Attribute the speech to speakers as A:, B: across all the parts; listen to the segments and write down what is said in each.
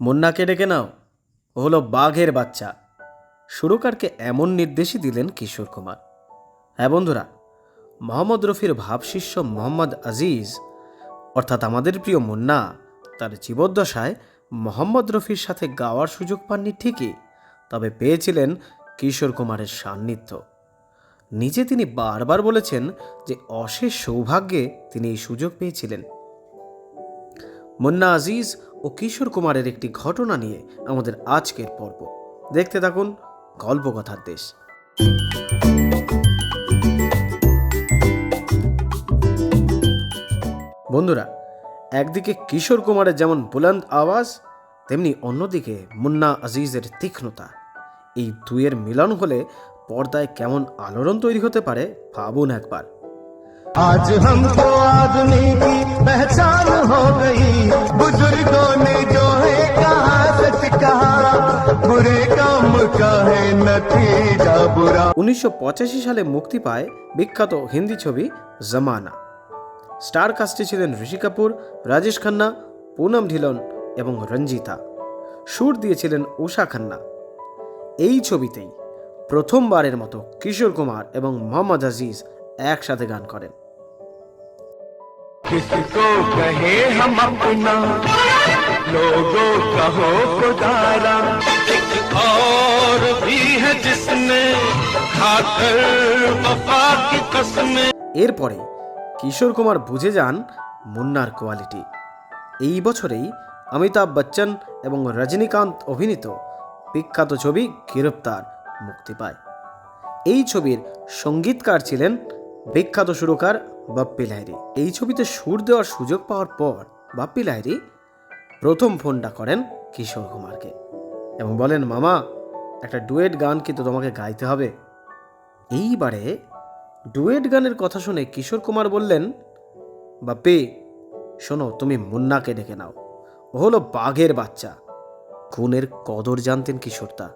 A: মুন্নাকে ডেকে নাও। ও হলো বাঘের বাচ্চা। সুরকারকে এমন নির্দেশই দিলেন কিশোর কুমার। হ্যাঁ বন্ধুরা, মোহাম্মদ রফির ভাবশিষ্য মোহাম্মদ আজিজ, অর্থাৎ আমাদের প্রিয় মুন্না, তার জীবদ্দশায় মোহাম্মদ রফির সাথে গাওয়ার সুযোগ পাননি ঠিকই, তবে পেয়েছিলেন কিশোর কুমারের সান্নিধ্য। নিজে তিনি বারবার বলেছেন যে অশেষ সৌভাগ্যে তিনি এই সুযোগ পেয়েছিলেন। মুন্না আজিজ ও কিশোর কুমারের একটি ঘটনা নিয়ে আমাদের আজকের পর্ব। দেখতে থাকুন গল্পকথার দেশ। বন্ধুরা, একদিকে কিশোর কুমারের যেমন বুলন্দ আওয়াজ, তেমনি অন্যদিকে মুন্না আজিজের তীক্ষ্ণতা। এই দুয়ের মিলন হলে পর্দায় কেমন আলোড়ন তৈরি হতে পারে, ভাবুন একবার।
B: आज हमको आदमी की पहचान हो गई बुजुर्गों ने जो है कहा सच कहा बुरे काम का है नतीजा बुरा
A: উনিশশো সালে মুক্তি পায় বিখ্যাত হিন্দি ছবি জমানা স্টার কাস্টে ছিলেন ঋষি কাপুর রাজেশ খান্না পুনম ঢিলন এবং রঞ্জিতা সুর দিয়েছিলেন উষা খান্না এই ছবিতেই প্রথমবারের মতো কিশোর কুমার এবং মোহাম্মদ আজিজ একসাথে গান করেন
B: किसको कहे हम अपना लोगों कहो खुदारा और भी है जिसने खाकर वफा की कसमें
A: এরপরে কিশোর কুমার বুঝে যান মুন্নার কোয়ালিটি এই বছরেই অমিতাভ বচ্চন এবং রজনীকান্ত অভিনীত বিখ্যাত ছবি গ্রেপ্তার মুক্তি পায় এই ছবির সঙ্গীতকার ছিলেন বিখ্যাত সুরকার বাপ্পি লাহিরি এই ছবিতে সুর দেওয়ার সুযোগ পাওয়ার পর বাপ্পি লাহিরি প্রথম ফোনটা করেন কিশোর কুমারকে এবং বলেন, মামা, একটা ডুয়েট গান কিন্তু তোমাকে গাইতে হবে? এইবারে ডুয়েট গানের কথা শুনে কিশোর কুমার বললেন, বাপ্পি, শোনো, তুমি মুন্নাকে ডেকে নাও। ও হলো বাঘের বাচ্চা। খুনের কদর জানতেন কিশোরদা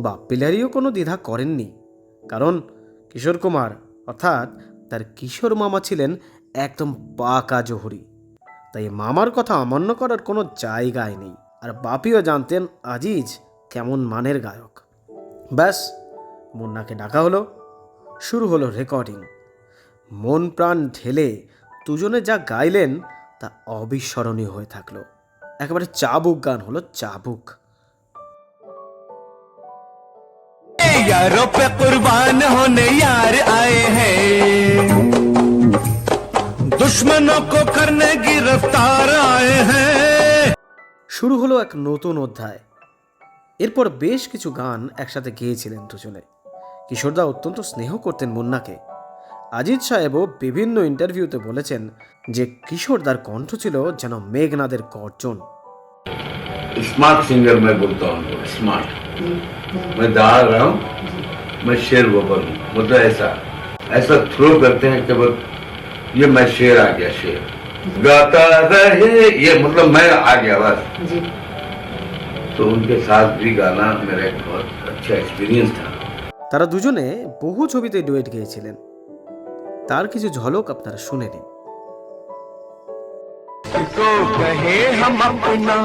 A: বাপ্পিলারিও কোনো দ্বিধা করেননি। কারণ কিশোর কুমার অর্থাৎ তার কিশোর মামা ছিলেন একদম পাকা জহুরি। তাই মামার কথা অমান্য করার কোনো জায়গায় নেই। আর বাপিও জানতেন আজিজ কেমন মানের গায়ক। ব্যাস, মুন্নাকে ডাকা হলো। শুরু হলো রেকর্ডিং। মন প্রাণ ঢেলে দুজনে যা গাইলেন তা অবিস্মরণীয় হয়ে থাকল। একেবারে চাবুক গান হলো চাবুক।
B: यारों पे कुर्बान होने यार आए हैं दुश्मनों को करने गिरफ्तार आए हैं
A: শুরু হলো এক নতুন অধ্যায় এরপর বেশ কিছু গান একসাথে গেয়েছিলেন দুজনে কিশোরদা অত্যন্ত স্নেহ করতেন মুন্নাকে আজিজ সাহেবও বিভিন্ন ইন্টারভিউতে বলেছেন যে কিশোরদার কণ্ঠ ছিল যেন মেঘনাদের গর্জন
C: स्मार्ट सिंगर मैं बोलता हूँ स्मार्ट मैं गा रहा हूँ मैं शेर गोबर हूँ मतलब ऐसा ऐसा थ्रो करते हैं कि बस ये मैं शेर आ गया शेर गाता रहे ये मतलब मैं आ गया बस तो उनके साथ भी गाना मेरा एक बहुत अच्छा एक्सपीरियंस था
A: তারা দুজনে বহু ছবিতে ডুয়েট গেয়েছিলেন তার কিছু ঝলক আপনারা শুনে নিন
B: किसको कहे हम अपना।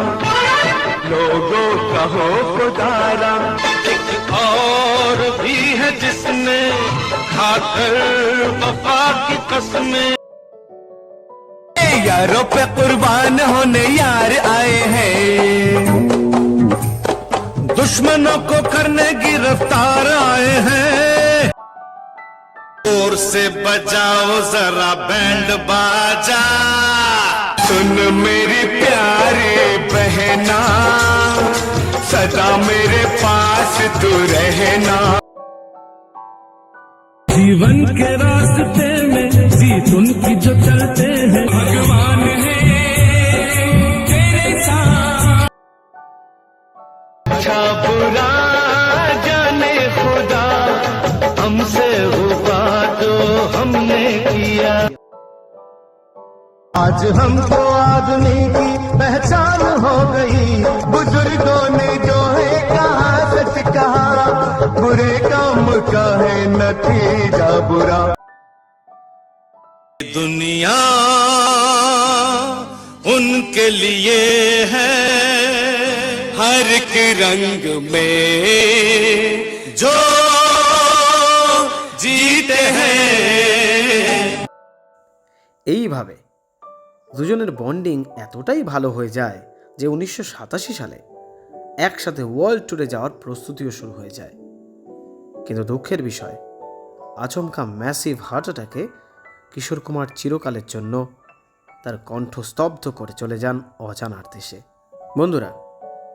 B: लोगों कहो खुदारा। एक और भी है जिसने खाकर वफा की कसमें। यारों पे कुर्बान होने यार आए हैं। दुश्मनों को करने गिरफ़्तार आए हैं। और से बजाओ, जरा बैंड बाजा। सुन मेरी प्यारी बहना, सदा मेरे पास तू रहना।
D: जीवन के रास्ते में जीत उनकी जो चलते हैं, भगवान
B: आज हमको आदमी की पहचान हो गई बुजुर्गों ने जो है कहा सच कहा बुरे काम का है नतीजा बुरा दुनिया उनके लिए है हर एक रंग में जो जीते हैं
A: এইভাবে দুজনের বন্ডিং এতটাই ভালো হয়ে যায় যে উনিশশো সাতাশি সালে একসাথে ওয়ার্ল্ড ট্যুরে যাওয়ার প্রস্তুতিও শুরু হয়ে যায়। কিন্তু দুঃখের বিষয়, আচমকা ম্যাসিভ হার্ট অ্যাটাকে কিশোর কুমার চিরকালের জন্য তার কণ্ঠ স্তব্ধ করে চলে যান অজানার দেশে। বন্ধুরা,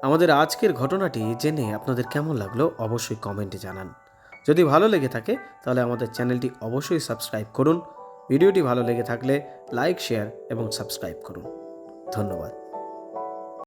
A: আমাদের আজকের ঘটনাটি জেনে আপনাদের কেমন লাগল অবশ্যই কমেন্টে জানান। যদি ভালো লেগে থাকে, তাহলে আমাদের চ্যানেলটি অবশ্যই সাবস্ক্রাইব করুন। ভিডিওটি ভালো লেগে থাকলে লাইক শেয়ার এবং সাবস্ক্রাইব করুন। ধন্যবাদ।